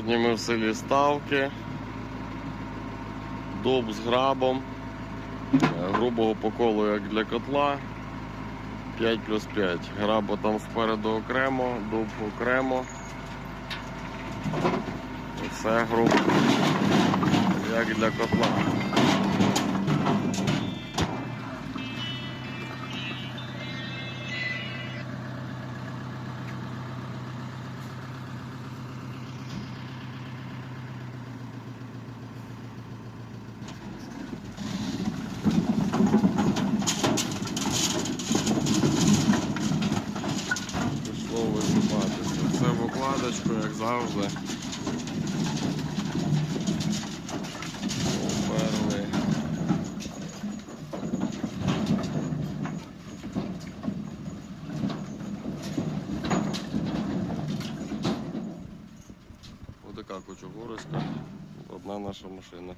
Сьогодні ми в селі Ставки. Дуб з грабом. Е, Грубого поколу як для котла. 5 плюс 5. Граба там спереду окремо, дуб окремо. Все грубо. Як для котла. В як завжди. Поперли. Ось така кучугурочка. Одна наша машина.